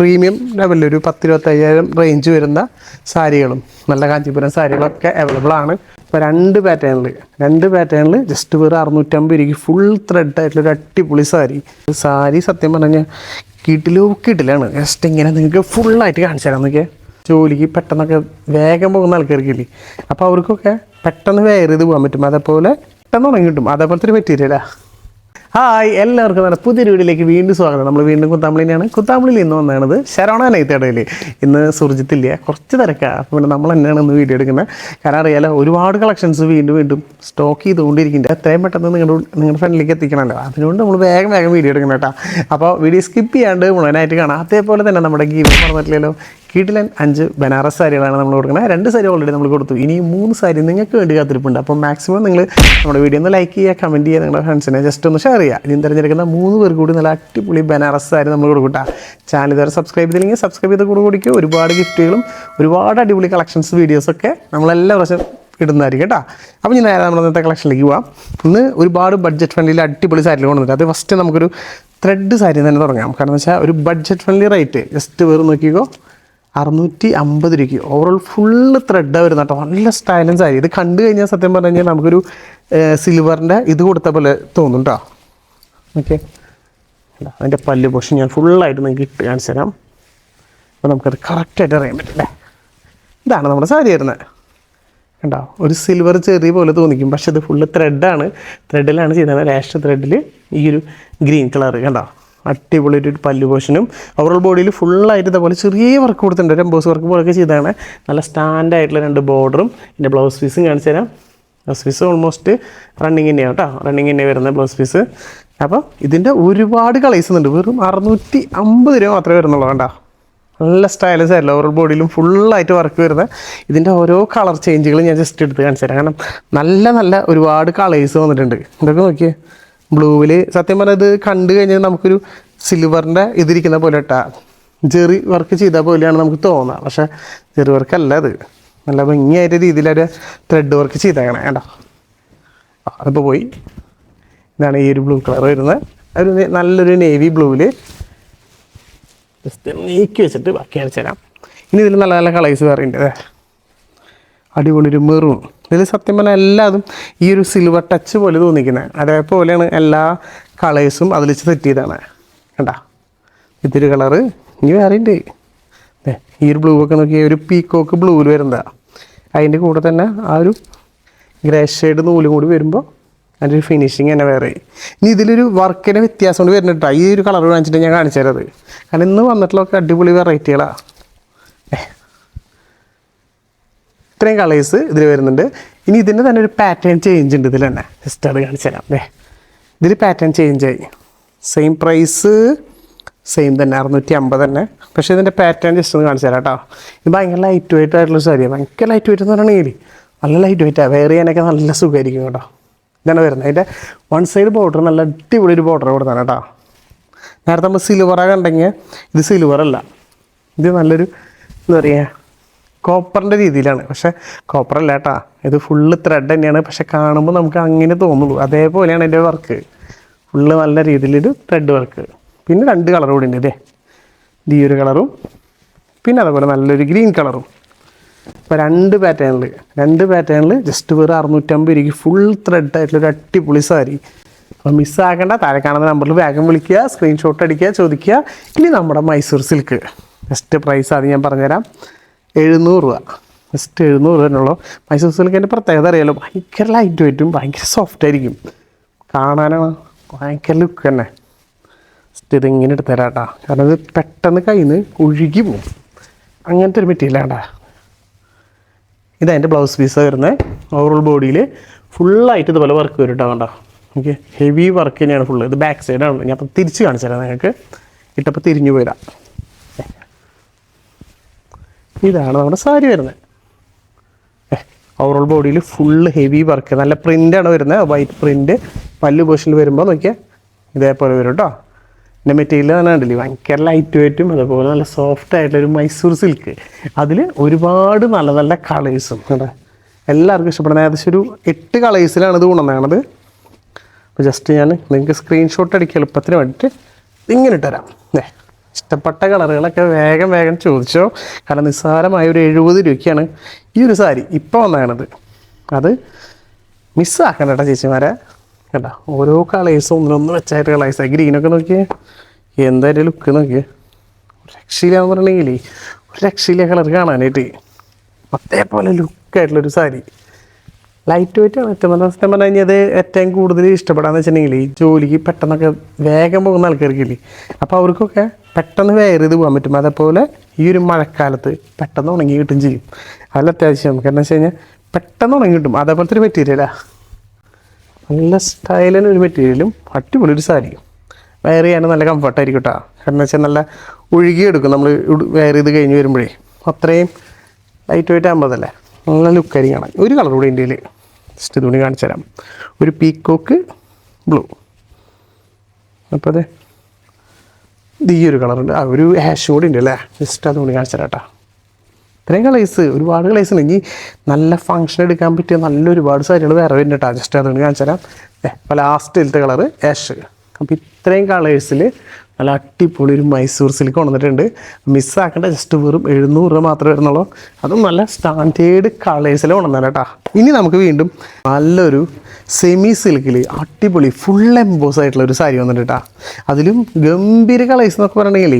Premium ലെവലിൽ ഒരു പത്തിരുപത്തയ്യായിരം range വരുന്ന സാരികളും. നല്ല കാഞ്ചീപുരം സാരികളൊക്കെ അവൈലബിൾ ആണ്. ഇപ്പോൾ രണ്ട് പാറ്റേണിൽ രണ്ട് പാറ്റേണിൽ ജസ്റ്റ് വേറെ അറുന്നൂറ്റമ്പത് രൂപയ്ക്ക് ഫുൾ ത്രെഡ് ആയിട്ടുള്ള ഒരു അടിപൊളി സാരി. സാരി സത്യം പറഞ്ഞാൽ കിട്ടിലോ കിട്ടിലാണ്. ജസ്റ്റ് ഇങ്ങനെ നിങ്ങൾക്ക് ഫുള്ളായിട്ട് കാണിച്ചു തരാം. നോക്കിയാൽ ജോലിക്ക് പെട്ടെന്നൊക്കെ വേഗം പോകുന്ന ആൾക്കാർക്കില്ലേ അപ്പോൾ അവർക്കൊക്കെ പെട്ടെന്ന് വേറെ ഇത് പോകാൻ പറ്റും. അതേപോലെ പെട്ടെന്ന് ഉണങ്ങി കിട്ടും. അതേപോലത്തെ ഒരു മെറ്റീരിയലാ ഹായ് എല്ലാവർക്കും നല്ല പുതിയൊരു വീഡിയോയിലേക്ക് വീണ്ടും സ്വാഗതം. നമ്മൾ വീണ്ടും കുത്താമ്പളിനെയാണ് കുത്താമ്പളിയിൽ ഇന്ന് വന്നതാണത് ശരവണ നെയ്ത്തേടയിൽ ഇന്ന് സുർജിത്തില്ല? കുറച്ച് തിരക്കാണ് അപ്പോൾ പിന്നെ നമ്മൾ തന്നെയാണ് ഇന്ന് വീഡിയോ എടുക്കുന്നത്. കാരണം അറിയാലോ ഒരുപാട് കളക്ഷൻസ് വീണ്ടും വീണ്ടും സ്റ്റോക്ക് ചെയ്തുകൊണ്ടിരിക്കുന്നുണ്ട്. എത്രയും പെട്ടെന്ന് നിങ്ങളുടെ നിങ്ങളുടെ ഫ്രണ്ടിലേക്ക് എത്തിക്കണമല്ലോ. അതിനുകൊണ്ട് നമ്മൾ വേഗം വേഗം വീഡിയോ എടുക്കണം കേട്ടോ. അപ്പോൾ വീഡിയോ സ്കിപ്പ് ചെയ്യാണ്ട് മുഴുവനായിട്ട് കാണാം. അതേപോലെ തന്നെ നമ്മുടെ ഗീവ് പറഞ്ഞിട്ടില്ലല്ലോ. കീട്ടിലൻ അഞ്ച് ബനാറസ് സാരികളാണ് നമ്മൾ കൊടുക്കുന്നത്. രണ്ട് സാരി ഓൾറെഡി നമ്മൾ കൊടുത്തു. ഇനി മൂന്ന് സാരി നിങ്ങൾക്ക് വേണ്ടി കാത്തിരിപ്പുണ്ട്. അപ്പോൾ മാക്സിമം നിങ്ങൾ നമ്മുടെ വീഡിയോ ഒന്ന് ലൈക്ക് ചെയ്യുക കമന്റ് ചെയ്യുക നിങ്ങളുടെ ഫ്രണ്ട്സിനെ ജസ്റ്റ് ഒന്ന് ഷെയർ ചെയ്യുക. ഇനി തിരഞ്ഞെടുക്കുന്ന മൂന്ന് പേർ കൂടി നല്ല അടിപൊളി ബനാറസ് സാരി നമ്മൾ കൊടുക്കട്ടെ ചാനൽ ഇതുവരെ സബ്സ്ക്രൈബ് ചെയ്തില്ലെങ്കിൽ സബ്സ്ക്രൈബ് ചെയ്ത് കൂടെ കുടിക്കുക ഒരുപാട് ഗിഫ്റ്റുകളും ഒരുപാട് അടിപൊളി കളക്ഷൻസ് വീഡിയോസൊക്കെ നമ്മളെല്ലാ പ്രാവശ്യം ഇടുന്നതായിരിക്കും കേട്ടോ അപ്പോൾ ഞാൻ നേരെ നമ്മൾ ഇന്നത്തെ കളക്ഷനിലേക്ക് പോവാം. ഇന്ന് ഒരുപാട് ബഡ്ജറ്റ് ഫ്രണ്ട്ലിയിൽ അടിപൊളി സാരികൾ കൊണ്ടുവന്നിട്ട് അത് ഫസ്റ്റ് നമുക്കൊരു ത്രെഡ് സാരി തന്നെ തുടങ്ങാം. കാരണം വെച്ചാൽ ഒരു ബഡ്ജറ്റ് ഫ്രണ്ട്ലി റേറ്റ് ജസ്റ്റ് വെറും നോക്കിക്കോ. അറുന്നൂറ്റി അമ്പത് രൂപയ്ക്ക്. ഓവറോൾ ഫുള്ള് ത്രെഡാണ് വരുന്നത് കേട്ടോ നല്ല സ്റ്റൈലൻ സാരി. ഇത് കണ്ടു കഴിഞ്ഞാൽ സത്യം പറഞ്ഞു കഴിഞ്ഞാൽ നമുക്കൊരു സിൽവറിന്റെ ഇത് കൊടുത്ത പോലെ തോന്നും കേട്ടോ ഓക്കെ അതിന്റെ പല്ല് പോഷൻ ഞാൻ ഫുള്ളായിട്ട് നിങ്ങൾക്ക് ഇട്ട് കാണിച്ചു തരാം. അപ്പോൾ നമുക്കത് കറക്റ്റായിട്ട് അറിയാൻ പറ്റില്ലേ ഇതാണ് നമ്മുടെ സാരി വരുന്നത്. കണ്ടോ? ഒരു സിൽവർ ചെറിയ പോലെ തോന്നിക്കും. പക്ഷെ അത് ഫുള്ള് ത്രെഡാണ് ത്രെഡിലാണ് ചെയ്യുന്നത്. ലാസ്റ്റ് ത്രെഡിൽ ഈ ഒരു ഗ്രീൻ കളർ കണ്ടോ? അടിപൊളി ഒരു പല്ലു പോഷനും ഓവറോൾ ബോഡിയിൽ ഫുള്ളായിട്ട് ഇതേപോലെ ചെറിയ വർക്ക് കൊടുത്തിട്ടുണ്ട്. ഒരു എംബോസ് വർക്ക് പോലൊക്കെ ചെയ്തതാണ്. നല്ല സ്റ്റാൻഡ് ആയിട്ടുള്ള രണ്ട് ബോർഡറും എന്റെ ബ്ലൗസ് പീസും കാണിച്ചു തരാം. ബ്ലൗസ് പീസ് ഓൾമോസ്റ്റ് റണ്ണിങ് തന്നെയാണ് കേട്ടോ റണ്ണിങ് തന്നെ വരുന്ന ബ്ലൗസ് പീസ് അപ്പോൾ ഇതിന്റെ ഒരുപാട് കളേഴ്സ് ഉണ്ട്. വെറും അറുന്നൂറ്റി അമ്പത് രൂപ മാത്രമേ വരുന്നുള്ളൂ കണ്ടോ. നല്ല സ്റ്റൈലസ് ആയില്ല ഓവർ ബോഡിയിലും ഫുള്ളായിട്ട് വർക്ക് വരുന്നത് ഇതിന്റെ ഓരോ കളർ ചേഞ്ചുകളും ഞാൻ ജസ്റ്റ് എടുത്ത് കാണിച്ചു തരാം. കാരണം നല്ല നല്ല ഒരുപാട് കളേഴ്സ് വന്നിട്ടുണ്ട്. ഇതൊക്കെ നോക്കിയേ. ബ്ലൂവിൽ സത്യം പറഞ്ഞാൽ ഇത് കണ്ടു കഴിഞ്ഞാൽ നമുക്കൊരു സിൽവറിന്റെ ഇതിരിക്കുന്ന പോലെ ഇട്ടാ ജെറി വർക്ക് ചെയ്ത പോലെയാണ് നമുക്ക് തോന്നുക പക്ഷേ ജെറി വർക്ക് അല്ല അത്. നല്ല ഭംഗിയായിട്ട് രീതിയിൽ ഒരു ത്രെഡ് വർക്ക് ചെയ്തേക്കണേ കേട്ടോ. അതിപ്പോൾ പോയി. ഇതാണ് ഈ ഒരു ബ്ലൂ കളർ വരുന്നത്. ഒരു നല്ലൊരു നേവി ബ്ലൂവിൽ ജസ്റ്റ് നീക്കി വെച്ചിട്ട് ബാക്കി അടിച്ചു തരാം. ഇനി ഇതിൽ നല്ല നല്ല കളേഴ്സ് വേറെ ഉണ്ട്. അടിപൊളി ഒരു മെറൂൺ ഇതിൽ സത്യം പറഞ്ഞാൽ എല്ലാതും ഈ ഒരു സിൽവർ ടച്ച് പോലെ തോന്നിക്കുന്നത് അതേപോലെയാണ് എല്ലാ കളേഴ്സും അതിൽ വെച്ച് സെറ്റ് ചെയ്താണ് കണ്ടാ? ഇതൊരു കളറ് ഇനി വേറെ ഉണ്ട്. ഈ ഒരു ബ്ലൂ ഒക്കെ നോക്കിയാൽ ഒരു പീക്കോക്ക് ബ്ലൂവിൽ വരുന്നതാണ് അതിന്റെ കൂടെ തന്നെ ആ ഒരു ഗ്രേ ഷെയ്ഡ് നൂലും കൂടി വരുമ്പോൾ അതിന്റെ ഒരു ഫിനിഷിങ് തന്നെ വേറെ. ഇനി ഇതിലൊരു വർക്കിന്റെ വ്യത്യാസം കൊണ്ട് വരുന്നുണ്ട് ഈ ഒരു കളർ കാണിച്ചിട്ട് ഞാൻ കാണിച്ചു തരത് കാരണം ഇന്ന് വന്നിട്ടുള്ളതൊക്കെ അടിപൊളി വെറൈറ്റികളാണ് ഇത്രയും കളേഴ്സ് ഇതിൽ വരുന്നുണ്ട്. ഇനി ഇതിന്റെ തന്നെ ഒരു പാറ്റേൺ ചേഞ്ച് ഉണ്ട് ഇതിൽ തന്നെ. ജസ്റ്റ് അത് കാണിച്ചു തരാം. അല്ലേ ഇതിൽ പാറ്റേൺ ചേഞ്ച് ആയി. സെയിം പ്രൈസ് സെയിം തന്നെ അറുന്നൂറ്റി അമ്പത് തന്നെ. പക്ഷേ ഇതിന്റെ പാറ്റേൺ ജസ്റ്റ് ഒന്ന് കാണിച്ചു തരാം കേട്ടോ. ഇത് ഭയങ്കര ലൈറ്റ് വെയിറ്റ് ആയിട്ടുള്ള സാരിയാണ് ഭയങ്കര ലൈറ്റ് വെയിറ്റ് എന്ന് പറയണമെങ്കിൽ നല്ല ലൈറ്റ് വെയിറ്റാണ് വെയർ ചെയ്യാനൊക്കെ നല്ല സുഖമായിരിക്കും കേട്ടോ. ഇതാണ് വരുന്നത്. അതിന്റെ വൺ സൈഡ് ബോർഡർ നല്ല അടിപൊളി ഒരു ബോർഡർ കൊടുത്താണ് കേട്ടോ. നേരത്തെ നമ്മൾ സിൽവറാണ് കണ്ടെങ്കിൽ ഇത് സിൽവർ അല്ല. ഇത് നല്ലൊരു എന്താ പറയുക കോപ്പറിന്റെ രീതിയിലാണ്. പക്ഷേ കോപ്പർ അല്ല കേട്ടാ ഇത് ഫുള്ള് ത്രെഡ് തന്നെയാണ്. പക്ഷെ കാണുമ്പോൾ നമുക്ക് അങ്ങനെ തോന്നുള്ളൂ. അതേപോലെയാണ് എന്റെ വർക്ക് ഫുള്ള് നല്ല രീതിയിലൊരു ത്രെഡ് വർക്ക് പിന്നെ രണ്ട് കളർ കൂടി ഉണ്ട് ഇതേ. ഈ ഒരു കളറും പിന്നെ അതേപോലെ നല്ലൊരു ഗ്രീൻ കളറും ഇപ്പോൾ രണ്ട് പാറ്റേണിൽ രണ്ട് പാറ്റേണിൽ ജസ്റ്റ് വെറും അറുന്നൂറ്റമ്പത് രൂപയ്ക്ക് ഫുൾ ത്രെഡ് ആയിട്ടുള്ള ഒരു അടിപൊളി സാരി. അപ്പോൾ മിസ്സാക്കേണ്ട താഴെ കാണുന്ന നമ്പറിൽ വേഗം വിളിക്കുക സ്ക്രീൻഷോട്ട് അടിക്കുക ചോദിക്കുക. ഇനി നമ്മുടെ മൈസൂർ സിൽക്ക് ജസ്റ്റ് പ്രൈസ് അത് ഞാൻ പറഞ്ഞുതരാം. എഴുന്നൂറ് രൂപ. ജസ്റ്റ് എഴുന്നൂറ് രൂപ തന്നെയുള്ളൂ. മൈസൂർ സിൽക്കിന്റെ പ്രത്യേകത അറിയാലോ? ഭയങ്കര ലൈറ്റ് വെയിറ്റും ഭയങ്കര സോഫ്റ്റ് ആയിരിക്കും. കാണാനാണ്. ഭയങ്കര ലുക്ക് തന്നെ. ജസ്റ്റ് ഇതിങ്ങനെ എടുത്ത് തരാം കേട്ടോ കാരണം ഇത് പെട്ടെന്ന് കയ്യിൽ നിന്ന് ഒഴുകി പോകും അങ്ങനത്തെ ഒരു മെറ്റീരിയൽ കേട്ടോ ഇതതിന്റെ ബ്ലൗസ് പീസ് വരുന്നത് ഓവറോൾ ബോഡിയിൽ ഫുള്ളായിട്ട് ഇതുപോലെ വർക്ക് വരും കേട്ടോ കണ്ടോ ഓക്കെ ഹെവി വർക്ക് തന്നെയാണ് ഫുള്ള് ഇത് ബാക്ക് സൈഡാണ് ഞാൻ അപ്പോൾ തിരിച്ച് കാണിച്ചു തരാം നിങ്ങൾക്ക് ഇട്ടപ്പോൾ തിരിഞ്ഞു പോയതാ ഇതാണ് നമ്മുടെ സാരി വരുന്നത്. ഓവറോൾ ബോഡിയിൽ ഫുള്ള് ഹെവി വർക്ക് നല്ല പ്രിന്റാണ് വരുന്നത്. വൈറ്റ് പ്രിന്റ് പല്ല് പോഷനിൽ വരുമ്പോൾ നോക്കിയാൽ ഇതേപോലെ വരും കേട്ടോ എന്റെ മെറ്റീരിയൽ തന്നെ കണ്ടില്ലേ? ഭയങ്കര ലൈറ്റ് വെയിറ്റും അതുപോലെ നല്ല സോഫ്റ്റ് ആയിട്ടുള്ള ഒരു മൈസൂർ സിൽക്ക് അതിൽ ഒരുപാട് നല്ല നല്ല കളേഴ്സും കേട്ടോ എല്ലാവർക്കും ഇഷ്ടപ്പെടുന്ന ഏകദേശം ഒരു എട്ട് കളേഴ്സിലാണ് ഇത് ഗുണമെന്നാണത് അപ്പോൾ ജസ്റ്റ് ഞാൻ നിങ്ങൾക്ക് സ്ക്രീൻഷോട്ട് അടിക്കുക എളുപ്പത്തിന് വേണ്ടിയിട്ട് ഇങ്ങനെ ഇട്ടുതരാം ഏ ഇഷ്ടപ്പെട്ട കളറുകളൊക്കെ വേഗം വേഗം ചോദിച്ചോ. കാരണം നിസ്സാരമായ ഒരു എഴുപത് രൂപയ്ക്കാണ് ഈ ഒരു സാരി ഇപ്പോൾ വന്നതാണത് അത് മിസ്സാക്കണ്ട കേട്ടോ ചേച്ചിമാരെ. കേട്ടോ ഓരോ കളേഴ്സും ഒന്നിനൊന്ന് വെച്ചായിട്ട് കളേഴ്സ് ഗ്രീനൊക്കെ നോക്കിയേ. എന്തായാലും ലുക്ക് നോക്കിയേ. ഒരു രക്ഷയില്ലാന്ന് പറഞ്ഞിട്ടുണ്ടെങ്കിൽ ഒരു രക്ഷയില്ല കളർ കാണാനായിട്ട്. അതേപോലെ ലുക്കായിട്ടുള്ളൊരു സാരി. ലൈറ്റ് വെയിറ്റ് ആണ്. ഏറ്റവും നല്ല സത്യം പറഞ്ഞു കഴിഞ്ഞാൽ അത് ഏറ്റവും കൂടുതൽ ഇഷ്ടപ്പെടാന്ന് വെച്ചിട്ടുണ്ടെങ്കിൽ ജോലിക്ക് പെട്ടെന്നൊക്കെ വേഗം പോകുന്ന ആൾക്കാർക്കില്ലേ. അപ്പോൾ അവർക്കൊക്കെ പെട്ടെന്ന് വെയർ ചെയ്ത് പോകാൻ പറ്റും. അതേപോലെ ഈ ഒരു മഴക്കാലത്ത് പെട്ടെന്ന് ഉണങ്ങി കിട്ടും ചെയ്യും. അതിൽ അത്യാവശ്യം. കാരണം വെച്ച് കഴിഞ്ഞാൽ പെട്ടെന്ന് ഉണങ്ങി കിട്ടും. അതേപോലത്തെ ഒരു മെറ്റീരിയലാ നല്ല സ്റ്റൈലിന് ഒരു മെറ്റീരിയലും അടിപൊളി ഒരു സാരിയും. വെയർ ചെയ്യാൻ നല്ല കംഫർട്ടായിരിക്കും കേട്ടോ കാരണം വെച്ചാൽ നല്ല ഒഴുകിയെടുക്കും നമ്മൾ വെയർ ചെയ്ത് കഴിഞ്ഞ് വരുമ്പോഴേ. അത്രയും ലൈറ്റ് വെയിറ്റ് ആകുമ്പോഴല്ലേ നല്ല ലുക്കായിരിക്കും കാണാൻ. ഒരു കളർ കൂടി ഇന്ത്യയിൽ ജസ്റ്റ് തുണി കാണിച്ചു തരാം ഒരു പീക്കോക്ക് ബ്ലൂ അപ്പോൾ അതെ ഇത് ഈ ഒരു കളറുണ്ട്. ആ ഒരു ഹാഷ് കൂടി ഉണ്ട് അല്ലേ? ജസ്റ്റ് അത് തുണി കാണിച്ചു തരാം ഇത്രയും കളേഴ്സ് ഒരുപാട് കളേഴ്സ് ഉണ്ട്. ഇനി നല്ല ഫങ്ഷൻ എടുക്കാൻ പറ്റിയ നല്ല ഒരുപാട് സാരികൾ വേറെ വരുന്നുണ്ട് കേട്ടോ ജസ്റ്റ് അതുകൊണ്ട് കാണിച്ചു തരാം. അപ്പോൾ ലാസ്റ്റിലത്തെ കളറ് ഹാഷ് അപ്പോൾ ഇത്രയും കളേഴ്സിൽ നല്ല അടിപൊളി ഒരു മൈസൂർ സിൽക്ക് കൊണ്ടുവന്നിട്ടുണ്ട്. മിസ്സാക്കേണ്ട ജസ്റ്റ് വെറും എഴുന്നൂറ് രൂപ മാത്രമേ വരുന്നുള്ളൂ. അതും നല്ല സ്റ്റാൻഡേർഡ് കളേഴ്സിൽ കൊണ്ടുവന്നത് കേട്ടോ ഇനി നമുക്ക് വീണ്ടും നല്ലൊരു സെമി സിൽക്കിൽ അടിപൊളി ഫുൾ എംബോസ് ആയിട്ടുള്ള ഒരു സാരി വന്നിട്ട് അതിലും ഗംഭീര കളേഴ്സ് എന്നൊക്കെ പറയണമെങ്കിൽ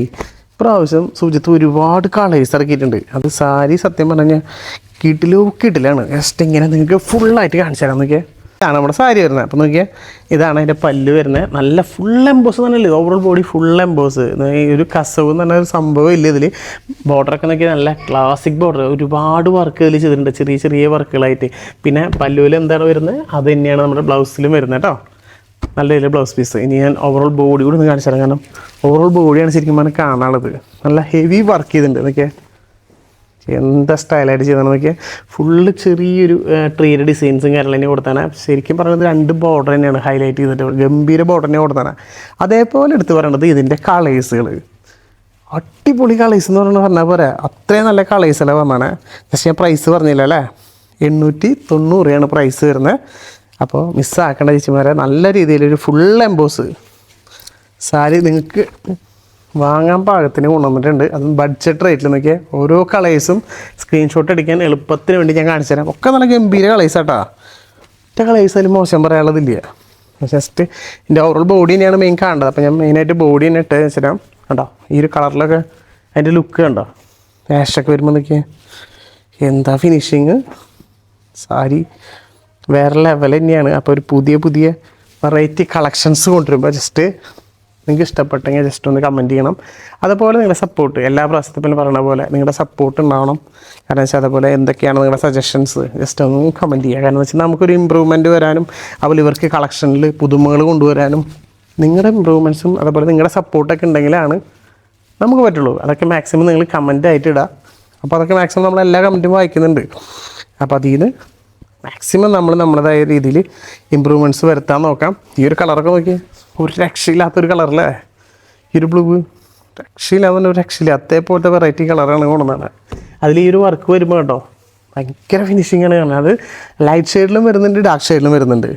ഇപ്രാവശ്യം സുജിത്ത് ഒരുപാട് കളേഴ്സ് ഇറക്കിയിട്ടുണ്ട്. അത് സാരി സത്യം പറഞ്ഞു കഴിഞ്ഞാൽ കിട്ടിലോ കിട്ടിലാണ് ജസ്റ്റ് ഇങ്ങനെ നിങ്ങൾക്ക് ഫുള്ളായിട്ട് കാണിച്ചു തരാം നോക്കിയാൽ ഇതാണ് നമ്മുടെ സാരി വരുന്നത്. അപ്പോൾ നോക്കിയാൽ ഇതാണ് അതിന്റെ പല്ല് വരുന്നത്. നല്ല ഫുൾ എംബോസ് തന്നെയല്ലേ ഓവറോൾ ബോഡി ഫുൾ എംബോസ് ഒരു കസവ് എന്ന് പറഞ്ഞ ഒരു സംഭവം ഇല്ല ഇതിൽ ബോർഡറൊക്കെ നോക്കിയാൽ നല്ല ക്ലാസിക് ബോർഡർ ഒരുപാട് വർക്ക് ചെയ്തിട്ടുണ്ട്. ചെറിയ ചെറിയ വർക്കുകളായിട്ട് പിന്നെ പല്ലുവിൽ എന്താണ് വരുന്നത്? അത് തന്നെയാണ് നമ്മുടെ ബ്ലൗസിലും വരുന്നത് കേട്ടോ. നല്ല രീതിയിൽ ബ്ലൗസ് പീസ് ഇനി ഞാൻ ഓവറോൾ ബോഡി കൂടി ഒന്ന് കാണിച്ചു തരാം. കാരണം ഓവറോൾ ബോഡിയാണ് ശരിക്കും പറഞ്ഞാൽ കാണാനുള്ളത്. നല്ല ഹെവി വർക്ക് ചെയ്തിട്ടുണ്ട്. എന്നൊക്കെ എന്താ സ്റ്റൈലായിട്ട് ചെയ്തതെന്ന് നോക്കിയാൽ ഫുള്ള് ചെറിയൊരു ട്രീയുടെ ഡിസൈൻസും കാര്യങ്ങളും കൊടുത്താണ് ശരിക്കും പറയുന്നത് രണ്ട് ബോർഡർ തന്നെയാണ് ഹൈലൈറ്റ് ചെയ്തിട്ട് ഗംഭീര ബോർഡർ തന്നെ കൊടുത്താണ് അതേപോലെ എടുത്ത് പറയണത് ഇതിന്റെ കളേഴ്സുകൾ അടിപൊളി കളേഴ്സ് എന്ന് പറഞ്ഞാൽ പറഞ്ഞാൽ പോരെ. അത്രയും നല്ല കളേഴ്സ് അല്ലേ വന്നാണ് പക്ഷേ ഞാൻ പ്രൈസ് പറഞ്ഞില്ല അല്ലേ? എണ്ണൂറ്റി തൊണ്ണൂറ് രൂപയാണ് പ്രൈസ് വരുന്നത് അപ്പോൾ മിസ്സാക്കേണ്ട ചേച്ചിമാരെ നല്ല രീതിയിലൊരു ഫുൾ എംബോസ് സാരി നിങ്ങൾക്ക് വാങ്ങാൻ പാകത്തിന് കൊണ്ടുവന്നിട്ടുണ്ട്. അത് ബഡ്ജറ്റ് റേറ്റിൽ നോക്കിയാൽ ഓരോ കളേഴ്സും സ്ക്രീൻഷോട്ട് അടിക്കാൻ എളുപ്പത്തിന് വേണ്ടി ഞാൻ കാണിച്ചു തരാം. ഒക്കെ നല്ല ഗംഭീര കളേഴ്സ് ആട്ടാ. ഒറ്റ കളേഴ്സ് അതിൽ മോശം പറയാനുള്ളതില്ല. ജസ്റ്റ് എന്റെ ഓവറോൾ ബോഡി തന്നെയാണ് മെയിൻ കാണേണ്ടത് അപ്പോൾ ഞാൻ മെയിനായിട്ട് ബോഡി തന്നെ ഇട്ട് വെച്ചിടാം. കണ്ടോ? ഈ ഒരു കളറിലൊക്കെ അതിന്റെ ലുക്ക് കണ്ടോ? ആഷൊക്കെ വരുമ്പോൾ നോക്കിയാൽ എന്താ ഫിനിഷിങ് സാരി വേറെ ലെവൽ തന്നെയാണ്. അപ്പോൾ ഒരു പുതിയ പുതിയ വെറൈറ്റി കളക്ഷൻസ് കൊണ്ടുവരുമ്പോൾ ജസ്റ്റ് നിങ്ങൾക്ക് ഇഷ്ടപ്പെട്ടെങ്കിൽ ജസ്റ്റ് ഒന്ന് കമന്റ് ചെയ്യണം. അതുപോലെ നിങ്ങളുടെ സപ്പോർട്ട് എല്ലാ പ്രാവശ്യത്തിലും പറയുന്ന പോലെ നിങ്ങളുടെ സപ്പോർട്ട് ഉണ്ടാവണം. കാരണം വെച്ചാൽ അതുപോലെ എന്തൊക്കെയാണ് നിങ്ങളുടെ സജഷൻസ് ജസ്റ്റ് ഒന്ന് കമന്റ് ചെയ്യുക. കാരണം വെച്ചാൽ നമുക്കൊരു ഇമ്പ്രൂവ്മെന്റ് വരാനും അതുപോലെ ഇവർക്ക് കളക്ഷനിൽ പുതുമകൾ കൊണ്ടുവരാനും നിങ്ങളുടെ ഇമ്പ്രൂവ്മെന്റ്സും അതുപോലെ നിങ്ങളുടെ സപ്പോർട്ടൊക്കെ ഉണ്ടെങ്കിലാണ് നമുക്ക് പറ്റുള്ളൂ. അതൊക്കെ മാക്സിമം നിങ്ങൾ കമന്റ് ആയിട്ട് ഇടുക അപ്പോൾ അതൊക്കെ മാക്സിമം നമ്മൾ എല്ലാ കമന്റും വായിക്കുന്നുണ്ട്. അപ്പോൾ അതിൽ നിന്ന് മാക്സിമം നമ്മൾ നമ്മുടേതായ രീതിയിൽ ഇമ്പ്രൂവ്മെന്റ്സ് വരുത്താൻ നോക്കാം. ഈ ഒരു കളറൊക്കെ നോക്കി ഒരു രക്ഷയില്ലാത്തൊരു കളറല്ലേ? ഒരു ബ്ലൂ രക്ഷയില്ലാതെ ഒരു രക്ഷയില്ല അതേപോലത്തെ വെറൈറ്റി കളറാണ് കൊണ്ടുവന്നത്. അതിൽ ഈ ഒരു വർക്ക് വരുമ്പോൾ കേട്ടോ ഭയങ്കര ഫിനിഷിംഗ് ആണ് കാണുന്നത്. അത് ലൈറ്റ് ഷെയ്ഡിലും വരുന്നുണ്ട് ഡാർക്ക് ഷെയ്ഡിലും വരുന്നുണ്ട്.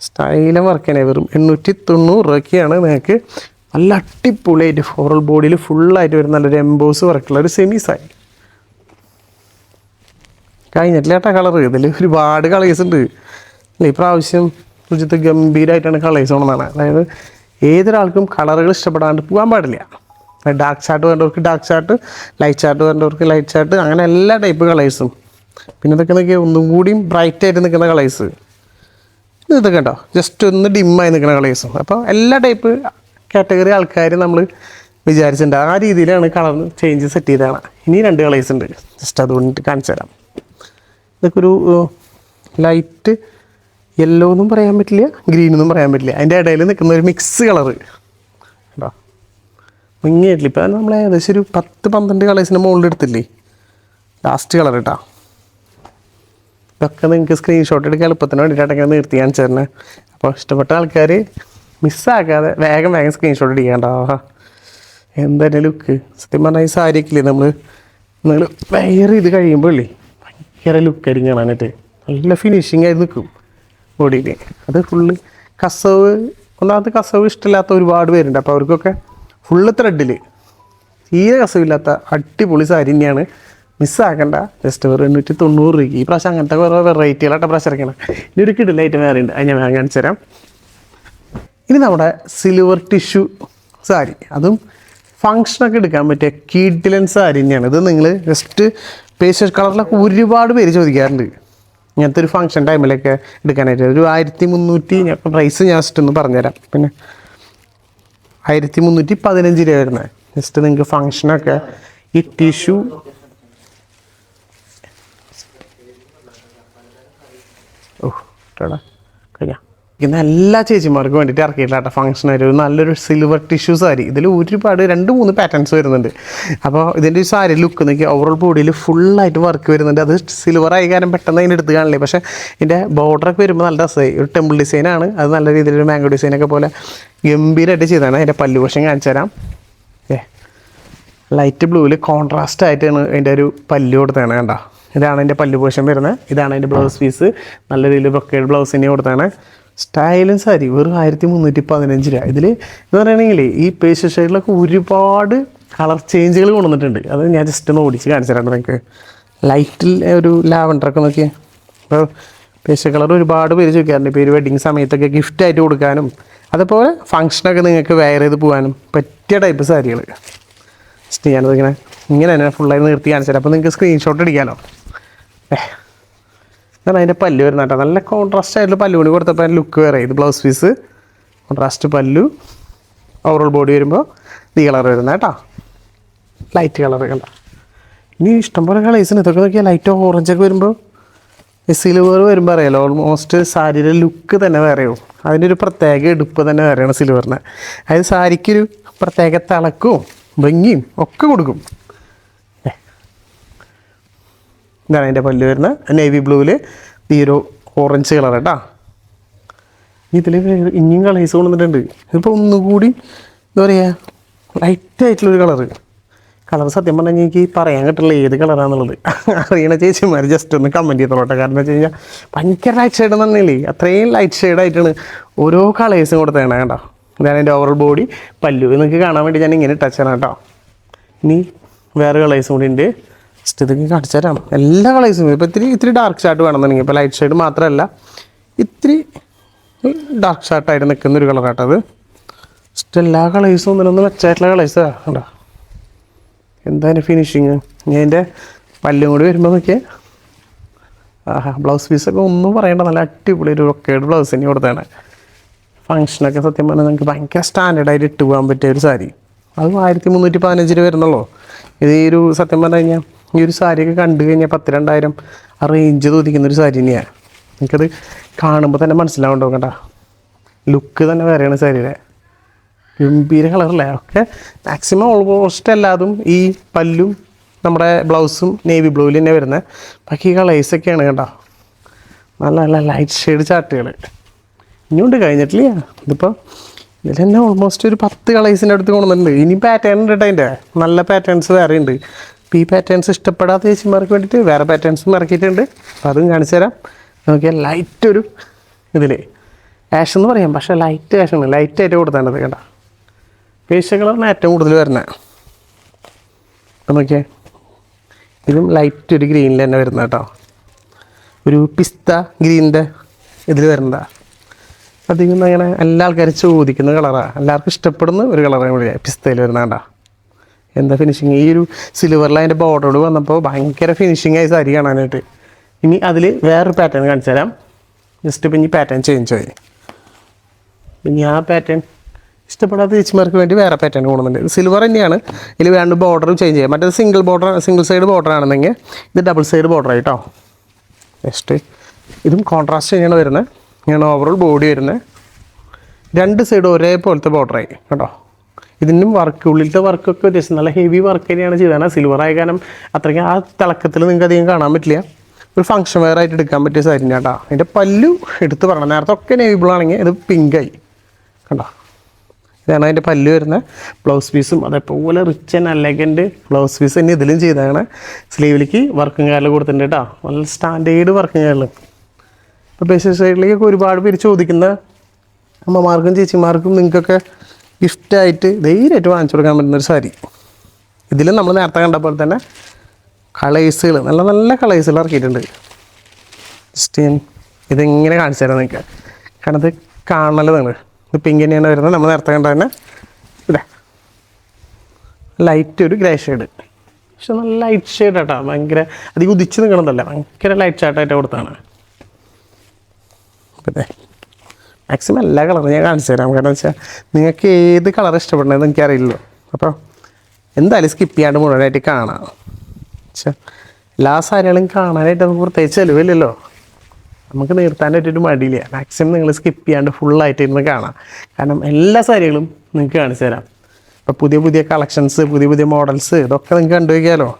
സ്റ്റൈലും വർക്ക് തന്നെ വെറും എണ്ണൂറ്റി തൊണ്ണൂറ് രൂപയ്ക്കാണ് നിങ്ങൾക്ക് നല്ല അടിപൊളിയായിട്ട് ഫോറൽ ബോഡിയിൽ ഫുള്ളായിട്ട് വരുന്ന നല്ലൊരു എംബോസ് വർക്കുള്ള ഒരു സെമി സാരി കഴിഞ്ഞിട്ടില്ല കേട്ടോ കളർ ഇതിൽ ഒരുപാട് കളേഴ്സ് ഉണ്ട്. അല്ല ഈ രുചിത്ത് ഗംഭീരമായിട്ടാണ് കളേഴ്സ് കൊണ്ടുവന്നത് അതായത് ഏതൊരാൾക്കും കളറുകൾ ഇഷ്ടപ്പെടാണ്ട് പോകാൻ പാടില്ല. ഡാർക്ക് ചാർട്ട് വേണ്ടവർക്ക് ഡാർക്ക് ചാർട്ട് ലൈറ്റ് ചാർട്ട് വേണ്ടവർക്ക് ലൈറ്റ് ചാർട്ട് അങ്ങനെ എല്ലാ ടൈപ്പ് കളേഴ്സും പിന്നെ ഇതൊക്കെ നോക്കിയാൽ ഒന്നും കൂടിയും ബ്രൈറ്റ് ആയിട്ട് നിൽക്കുന്ന കളേഴ്സ് ഇതൊക്കെ ഉണ്ടോ ജസ്റ്റ് ഒന്ന് ഡിമ്മായി നിൽക്കുന്ന കളേഴ്സും അപ്പോൾ എല്ലാ ടൈപ്പ് കാറ്റഗറി ആൾക്കാർ നമ്മൾ വിചാരിച്ചിട്ടുണ്ട്. ആ രീതിയിലാണ് കളർ ചേഞ്ച് സെറ്റ് ചെയ്തതാണ്. ഇനി രണ്ട് കളേഴ്സ് ഉണ്ട്. ജസ്റ്റ് അതുകൊണ്ട് കാണിച്ചു തരാം ഇതൊക്കെ ഒരു ലൈറ്റ് യെല്ലോ എന്നും പറയാൻ പറ്റില്ല ഗ്രീൻ എന്നും പറയാൻ പറ്റില്ല. അതിന്റെ ഇടയിൽ നിൽക്കുന്ന ഒരു മിക്സ് കളർ കേട്ടോ മുങ്ങിയിട്ടില്ല ഇപ്പം നമ്മൾ ഏകദേശം ഒരു പത്ത് പന്ത്രണ്ട് കളേഴ്സിന്റെ മുകളിൽ എടുത്തില്ലേ? ലാസ്റ്റ് കളർ കേട്ടോ ഇതൊക്കെ നിങ്ങൾക്ക് സ്ക്രീൻഷോട്ട് എടുക്കാൻ എളുപ്പത്തിന് വേണ്ടിയിട്ടൊക്കെ നിർത്തി കാണിച്ചു തരണേ അപ്പോൾ ഇഷ്ടപ്പെട്ട ആൾക്കാർ മിസ്സാക്കാതെ വേഗം വേഗം സ്ക്രീൻഷോട്ട് എടുക്കാണ്ടോ. എന്തായാലും ലുക്ക് സത്യം പറഞ്ഞാൽ ഈ സാരിയൊക്കെ നമ്മൾ നിങ്ങൾ വെയർ ചെയ്ത് കഴിയുമ്പോൾ ഇല്ലേ? ഭയങ്കര ലുക്കായിരിക്കും കാണാനായിട്ട്. നല്ല ഫിനിഷിങ് ആയി നിൽക്കും ബോഡിയിൽ അത് ഫുള്ള് കസവ് ഒന്നാമത് കസവ് ഇഷ്ടമില്ലാത്ത ഒരുപാട് പേരുണ്ട്. അപ്പോൾ അവർക്കൊക്കെ ഫുള്ള് ത്രെഡിൽ തീരെ കസവില്ലാത്ത അടിപൊളി സാരി തന്നെയാണ്. മിസ്സാക്കണ്ട ജസ്റ്റ് വെറും എണ്ണൂറ്റി തൊണ്ണൂറ് രൂപയ്ക്ക്. ഈ പ്രാവശ്യം അങ്ങനത്തെ കുറേ വെറൈറ്റികളായിട്ട് പ്രാവശ്യം ഇറക്കണം ഇനി ഒരു ഐറ്റം വേറെ ഉണ്ട്. അത് ഞാൻ കാണിച്ചു തരാം. ഇനി നമ്മുടെ സിൽവർ ടിഷ്യൂ സാരി. അതും ഫങ്ഷനൊക്കെ എടുക്കാൻ പറ്റിയ കീഡിലൻ സാരി തന്നെയാണ്. ഇത് നിങ്ങൾ ജസ്റ്റ് പേസ്റ്റൽ കളറിലൊക്കെ ഒരുപാട് പേര് ചോദിക്കാറുണ്ട്. ഇങ്ങനത്തെ ഒരു ഫങ്ഷൻ ടൈമിലൊക്കെ എടുക്കാനായിട്ട്. ഒരു ആയിരത്തി മുന്നൂറ്റി പ്രൈസ് ഞാൻ ജസ്റ്റ് ഒന്ന് പറഞ്ഞുതരാം. പിന്നെ ആയിരത്തി മുന്നൂറ്റി പതിനഞ്ച് രൂപ വരുന്നത് ജസ്റ്റ് നിങ്ങൾക്ക് ഫങ്ഷനൊക്കെ ഈ ടിഷ്യൂ ഓ കഴിഞ്ഞാ ഇന്ന് എല്ലാ ചേച്ചിമാർക്കും വേണ്ടിയിട്ട് ഇറക്കിയിട്ടില്ല ഫംഗ്ഷൻ ഒരു നല്ലൊരു സിൽവർ ടിഷ്യൂ സാരി. ഇതിൽ ഒരുപാട് രണ്ട് മൂന്ന് പാറ്റേൺസ് വരുന്നുണ്ട്. അപ്പോൾ ഇതിന്റെ ഒരു സാരി ലുക്ക് നോക്കി ഓവറോൾ ബോഡിയിൽ ഫുള്ളായിട്ട് വർക്ക് വരുന്നുണ്ട്. അത് സിൽവർ ആയി കാരണം പെട്ടെന്ന് അതിന്റെ എടുത്ത് കാണില്ലേ? പക്ഷേ ഇതിന്റെ ബോർഡറൊക്കെ വരുമ്പോൾ നല്ല രസമായി ഒരു ടെമ്പിൾ ഡിസൈനാണ് അത് നല്ല രീതിയിലൊരു മാംഗോ ഡിസൈനൊക്കെ പോലെ ഗംഭീരമായിട്ട് ചെയ്തതാണ്. അതിന്റെ പല്ലു വശം കാണിച്ചു തരാം. ഏ ലൈറ്റ് ബ്ലൂവിൽ കോൺട്രാസ്റ്റ് ആയിട്ടാണ് അതിന്റെ ഒരു പല്ലു കൊടുത്തതാണ് കണ്ടോ? ഇതാണ് അതിന്റെ പല്ലു പോഷൻ വരുന്നത്. ഇതാണ് അതിന്റെ ബ്ലൗസ് പീസ് നല്ല രീതിയിൽ ബ്രൊക്കേഡ് ബ്ലൗസ് തന്നെ കൊടുത്താണ് സ്റ്റൈലും സാരി വെറും ആയിരത്തി മുന്നൂറ്റി പതിനഞ്ച് രൂപ. ഇതിൽ എന്ന് പറയുകയാണെങ്കിൽ ഈ പേസ്റ്റ് ഷെയ്ഡിലൊക്കെ ഒരുപാട് കളർ ചേഞ്ചുകൾ കൊണ്ടുവന്നിട്ടുണ്ട്. അത് ഞാൻ ജസ്റ്റ് ഒന്ന് ഓടിച്ച് കാണിച്ചു തരാം നിങ്ങൾക്ക് ലൈറ്റിൽ ഒരു ലാവൻഡറൊക്കെ നോക്കിയാൽ അപ്പോൾ പേസ്റ്റ് കളർ ഒരുപാട് പേര് ചോദിക്കാറുണ്ട്. പേര് വെഡിങ് സമയത്തൊക്കെ ഗിഫ്റ്റ് ആയിട്ട് കൊടുക്കാനും അതുപോലെ ഫങ്ഷനൊക്കെ നിങ്ങൾക്ക് വെയർ ചെയ്ത് പോകാനും പറ്റിയ ടൈപ്പ് സാരികൾ ജസ്റ്റ് ഞാനത് ഇങ്ങനെ ഇങ്ങനെ തന്നെ ഫുള്ളായി നിർത്തി കാണിച്ചു തരാം. അപ്പോൾ നിങ്ങൾക്ക് സ്ക്രീൻഷോട്ട് അടിക്കാമല്ലോ ഏ ഇതാണ് അതിന്റെ പല്ല് വരുന്ന കേട്ടോ. നല്ല കോൺട്രാസ്റ്റ് ആയിട്ടുള്ള പല്ലു കൂടി കൊടുത്തപ്പോൾ അതിന്റെ ലുക്ക് വേറെ. ഇത് ബ്ലൗസ് പീസ് കോൺട്രാസ്റ്റ് പല്ലു. ഓവറോൾ ബോഡി വരുമ്പോൾ ഈ കളർ വരുന്ന കേട്ടോ. ലൈറ്റ് കളർ കണ്ട ഇനി ഇഷ്ടംപോലെ കളേഴ്സിന് ഇതൊക്കെ നോക്കിയാൽ ലൈറ്റ് ഓറഞ്ച് ഒക്കെ വരുമ്പോൾ സിൽവർ വരുമ്പോൾ അറിയാലോ. ഓൾമോസ്റ്റ് സാരിയുടെ ലുക്ക് തന്നെ വേറെയാവും അതിന്റെ ഒരു പ്രത്യേക എടുപ്പ് തന്നെ വേറെയാണ് സിൽവറിന് അതായത് സാരിക്കൊരു പ്രത്യേക തിളക്കവും ഭംഗിയും ഒക്കെ കൊടുക്കും ഏ. ഇതാണ് അതിന്റെ പല്ല് വരുന്നത്. നേവി ബ്ലൂവിൽ ഈ ഒരു ഓറഞ്ച് കളർ കേട്ടോ. ഇതിൽ ഇനിയും കളേഴ്സ് കൊണ്ടുവന്നിട്ടുണ്ട് ഇതിപ്പോൾ ഒന്നുകൂടി എന്താ പറയുക ലൈറ്റ് ആയിട്ടുള്ളൊരു കളറ് കളർ സത്യം പറഞ്ഞാൽ എനിക്ക് പറയാൻ കിട്ടില്ല ഏത് കളറാണെന്നുള്ളത് അറിയണ ചേച്ചിമാർ ജസ്റ്റ് ഒന്ന് കമന്റ് ചെയ്തോട്ടെ കാരണം വെച്ച് കഴിഞ്ഞാൽ ഭയങ്കര ലൈറ്റ് ഷെയ്ഡ് തന്നെയല്ലേ അത്രയും ലൈറ്റ് ഷെയ്ഡായിട്ടാണ് ഓരോ കളേഴ്സും കൊടുത്തേണ കേട്ടോ. ഇതാണ് എന്റെ ഓവറൽ ബോഡി പല്ലു നിങ്ങൾക്ക് കാണാൻ വേണ്ടി ഞാൻ ഇങ്ങനെ ടച്ച് ചെയ്യണം കേട്ടോ. ഇനി വേറെ കളേഴ്സും കൂടി ഉണ്ട്. ജസ്റ്റ് ഇതൊക്കെ കാണിച്ചു തരാം. എല്ലാ കളേഴ്സും ഇപ്പോൾ ഇത്തിരി ഇത്തിരി ഡാർക്ക് ഷാർട്ട് വേണമെന്നുണ്ടെങ്കിൽ ഇപ്പോൾ ലൈറ്റ് ഷെയ്ഡ് മാത്രമല്ല ഇത്തിരി ഡാർക്ക് ഷാർട്ടായിട്ട് നിൽക്കുന്ന ഒരു കളറാട്ടോ അത് ജസ്റ്റ് എല്ലാ കളേഴ്സും ഒന്നിനൊന്ന് മെച്ചമായിട്ടുള്ള കളേഴ്സാ കണ്ടോ? എന്താണ് ഫിനിഷിങ് ഞാൻ എന്റെ പല്ലും കൂടി വരുമ്പോൾ നോക്കിയേ. ആഹാ ബ്ലൗസ് പീസൊക്കെ ഒന്നും പറയണ്ട. നല്ല അടിപൊളി ഒരു റൊക്കേഡ് ബ്ലൗസ് തന്നെ കൊടുത്താണ് ഫങ്ഷനൊക്കെ സത്യം പറഞ്ഞാൽ നിങ്ങൾക്ക് ഭയങ്കര സ്റ്റാൻഡേർഡായിട്ട് ഇട്ട് പോകാൻ പറ്റിയ ഒരു സാരി. അത് ആയിരത്തി മുന്നൂറ്റി പതിനഞ്ച് രൂപ വരുന്നുള്ളൂ. ഇത് ഈ ഒരു സത്യം പറഞ്ഞു കഴിഞ്ഞാൽ ഈ ഒരു സാരിയൊക്കെ കണ്ടു കഴിഞ്ഞാൽ പത്ത് രണ്ടായിരം ആ റേഞ്ച് തോന്നിക്കുന്ന ഒരു സാരി തന്നെയാണ് എനിക്കത് കാണുമ്പോൾ തന്നെ മനസ്സിലാവുണ്ടോ കേട്ടാ. ലുക്ക് തന്നെ വേറെയാണ് സാരിയുടെ. ഗംഭീര കളറല്ലേ ഒക്കെ മാക്സിമം ഓൾമോസ്റ്റ് എല്ലാതും ഈ പല്ലും നമ്മുടെ ബ്ലൗസും നേവി ബ്ലൂവിൽ തന്നെ വരുന്നത് ബാക്കി കളേഴ്സൊക്കെയാണ് കേട്ടോ. നല്ല നല്ല ലൈറ്റ് ഷെയ്ഡ് ചാർട്ടുകൾ ഇനിയുണ്ട് കഴിഞ്ഞിട്ടില്ല. ഇതിപ്പോൾ ഇതിൽ തന്നെ ഓൾമോസ്റ്റ് ഒരു പത്ത് കളേഴ്സിന്റെ അടുത്ത് കൊണ്ടുവന്നിട്ടുണ്ട്. ഇനി പാറ്റേൺ ഉണ്ട് കേട്ടോ അതിന്റെ നല്ല പാറ്റേൺസ് വേറെ ഉണ്ട് അപ്പോൾ ഈ പാറ്റേൺസ് ഇഷ്ടപ്പെടാത്ത ചേച്ചിമാർക്ക് വേണ്ടിയിട്ട് വേറെ പാറ്റേൺസും ഇറക്കിയിട്ടുണ്ട് അപ്പോൾ അതും കാണിച്ചു തരാം. നോക്കിയാൽ ലൈറ്റ് ഒരു ഇതിൽ ആഷ് എന്ന് പറയാം പക്ഷേ ലൈറ്റ് ആഷാണ് ലൈറ്റായിട്ട് കൊടുത്താണത് കേട്ടോ. പേശ കളറിന് ഏറ്റവും കൂടുതൽ വരുന്നത്. അപ്പം നോക്കിയേ. ഇതും ലൈറ്റ് ഒരു ഗ്രീനിൽ തന്നെ വരുന്ന കേട്ടോ. ഒരു പിസ്ത ഗ്രീനിന്റെ ഇതിൽ വരുന്നതാണ് അധികം അങ്ങനെ എല്ലാ ആൾക്കാരും ചോദിക്കുന്ന കളറാണ് എല്ലാവർക്കും ഇഷ്ടപ്പെടുന്ന ഒരു കളറാണ് പിസ്തയിൽ വരുന്ന കേട്ടോ. എന്താ ഫിനിഷിങ് ഈ ഒരു സിൽവറിൽ അതിന്റെ ബോർഡറോട് വന്നപ്പോൾ ഭയങ്കര ഫിനിഷിങ് ആയി സാരി കാണാനായിട്ട്. ഇനി അതിൽ വേറൊരു പാറ്റേൺ കാണിച്ചു തരാം. ജസ്റ്റ് ഇപ്പം ഇനി പാറ്റേൺ ചേഞ്ച് ആയി. ഇനി ആ പാറ്റേൺ ഇഷ്ടപ്പെടാത്ത ചേച്ചിമാർക്ക് വേണ്ടി വേറെ പാറ്റേൺ കൂടുന്നുണ്ട് സിൽവർ തന്നെയാണ്. ഇതിൽ വേണ്ട ബോർഡറും ചേഞ്ച് ചെയ്യാം. മറ്റേ single border single side border ആണെന്നെങ്കിൽ ഇത് ഡബിൾ സൈഡ് ബോർഡർ ആയിട്ടോ ജസ്റ്റ് ഇതും കോൺട്രാസ്റ്റ് തന്നെയാണ് വരുന്നത്. ഇങ്ങനെ ഓവറോൾ ബോഡി വരുന്നത്. രണ്ട് സൈഡ് ഒരേപോലത്തെ ബോർഡറായി കേട്ടോ. ഇതിനും വർക്ക് ഉള്ളിലത്തെ വർക്കൊക്കെ വ്യത്യാസം നല്ല ഹെവി വർക്ക് തന്നെയാണ് ചെയ്തത് സിൽവർ ആയ കാരണം അത്രയ്ക്ക് ആ തിളക്കത്തിൽ നിങ്ങൾക്ക് അധികം കാണാൻ പറ്റില്ല. ഒരു ഫംഗ്ഷൻ വെയർ ആയിട്ട് എടുക്കാൻ പറ്റിയ സാരി കേട്ടോ. അതിന്റെ പല്ലു എടുത്ത് പറയണം. നേരത്തെ ഒക്കെ നേവിബിൾ ആണെങ്കിൽ ഇത് പിങ്കായി കണ്ടോ? ഇതാണ് അതിന്റെ പല്ല് വരുന്ന ബ്ലൗസ് പീസും അതേപോലെ rich and elegant blouse piece തന്നെ ഇതിലും ചെയ്തതാണ്. സ്ലീവിലേക്ക് വർക്കും കാലിൽ കൊടുത്തിട്ടുണ്ട് കേട്ടോ. നല്ല സ്റ്റാൻഡേർഡ് വർക്കും കാലിൽ ഇപ്പോൾ ബേസിക് സൈഡിലേക്കൊക്കെ ഒരുപാട് പേര് ചോദിക്കുന്ന അമ്മമാർക്കും ചേച്ചിമാർക്കും നിങ്ങൾക്കൊക്കെ ഗിഫ്റ്റായിട്ട് ധൈര്യമായിട്ട് വാങ്ങിച്ചു കൊടുക്കാൻ പറ്റുന്നൊരു സാരി. ഇതിൽ നമ്മൾ നേരത്തെ കണ്ടപ്പോൾ തന്നെ കളേഴ്സുകൾ നല്ല നല്ല കളേഴ്സുകൾ ഇറക്കിയിട്ടുണ്ട്. ജസ്റ്റ് ഞാൻ ഇതിങ്ങനെ കാണിച്ചു തരാം നിങ്ങൾക്ക്. കാരണം ഇത് കാണണല്ലോ ഇത് പിങ്ക് തന്നെയാണ് വരുന്നത്. നമ്മൾ നേരത്തെ കണ്ട തന്നെ ഇതാ. ലൈറ്റ് ഒരു ഗ്രേ ഷെയ്ഡ് പക്ഷെ നല്ല ലൈറ്റ് ഷെയ്ഡ് ആട്ടോ. ഭയങ്കര അധികം ഉദിച്ച് നിൽക്കണമെന്നല്ല ഭയങ്കര ലൈറ്റ് ഷാർട്ടായിട്ട് കൊടുത്താണ് പിന്നെ മാക്സിമം എല്ലാ കളറും ഞാൻ കാണിച്ചു തരാം. കാരണം വെച്ചാൽ നിങ്ങൾക്ക് ഏത് കളർ ഇഷ്ടപ്പെടണമെന്ന് എനിക്കറിയില്ലല്ലോ. അപ്പോൾ എന്തായാലും സ്കിപ്പ് ചെയ്യാണ്ട് മുഴുവനായിട്ട് കാണാം. വെച്ചാൽ എല്ലാ സാരികളും കാണാനായിട്ട് നമുക്ക് പ്രത്യേകിച്ച് ചിലവില്ലല്ലോ. നമുക്ക് നിർത്താനായിട്ടൊരു മടിയില്ല. മാക്സിമം നിങ്ങൾ സ്കിപ്പ് ചെയ്യാണ്ട് ഫുള്ളായിട്ട് ഇരുന്ന് കാണാം. കാരണം എല്ലാ സാരികളും നിങ്ങൾക്ക് കാണിച്ചു തരാം. ഇപ്പോൾ പുതിയ പുതിയ കളക്ഷൻസ് പുതിയ പുതിയ മോഡൽസ് ഇതൊക്കെ നിങ്ങൾക്ക് കണ്ടുവയ്ക്കാമല്ലോ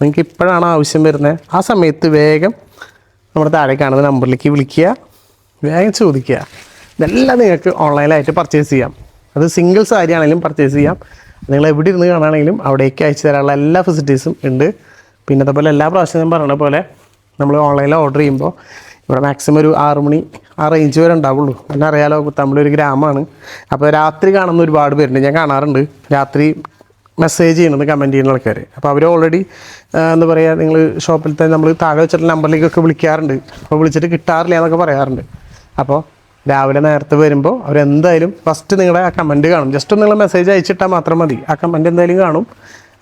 നിങ്ങൾക്ക് ഇപ്പോഴാണ് ആവശ്യം വരുന്നത്. ആ സമയത്ത് വേഗം നമ്മുടെ താഴെ കാണുന്ന നമ്പറിലേക്ക് വിളിക്കുക. വേഗം ചോദിക്കുക. ഇതെല്ലാം നിങ്ങൾക്ക് ഓൺലൈനായിട്ട് പർച്ചേസ് ചെയ്യാം. അത് സിംഗിൾ സാരി ആണെങ്കിലും പർച്ചേസ് ചെയ്യാം. നിങ്ങൾ എവിടെ ഇരുന്ന് കാണുകയാണെങ്കിലും അവിടേക്ക് അയച്ചു തരാനുള്ള എല്ലാ ഫെസിലിറ്റീസും ഉണ്ട്. പിന്നെ അതുപോലെ എല്ലാ പ്രാവശ്യം ഞാൻ പറഞ്ഞ പോലെ നമ്മൾ ഓൺലൈനിൽ ഓർഡർ ചെയ്യുമ്പോൾ ഇവിടെ മാക്സിമം ഒരു ആറ് മണി ആ റേഞ്ച് വരെ ഉണ്ടാവുള്ളൂ. പിന്നെ അറിയാലോ തമിഴൊരു ഗ്രാമമാണ്. അപ്പോൾ രാത്രി കാണുന്ന ഒരുപാട് പേരുണ്ട്. ഞാൻ കാണാറുണ്ട്. രാത്രി മെസ്സേജ് ചെയ്യണത് കമന്റ് ചെയ്യുന്ന ആൾക്കാർ അപ്പോൾ അവർ ഓൾറെഡി എന്താ പറയുക നിങ്ങൾ ഷോപ്പിൽ തന്നെ നമ്മൾ താഴെ വെച്ചിട്ടുള്ള നമ്പറിലേക്കൊക്കെ വിളിക്കാറുണ്ട്. അപ്പോൾ വിളിച്ചിട്ട് കിട്ടാറില്ല എന്നൊക്കെ പറയാറുണ്ട്. അപ്പോൾ രാവിലെ നേരത്തെ വരുമ്പോൾ അവരെന്തായാലും ഫസ്റ്റ് നിങ്ങളുടെ ആ കമന്റ് കാണും. ജസ്റ്റ് നിങ്ങൾ മെസ്സേജ് അയച്ചിട്ടാൽ മാത്രം മതി. ആ കമന്റ് എന്തായാലും കാണും.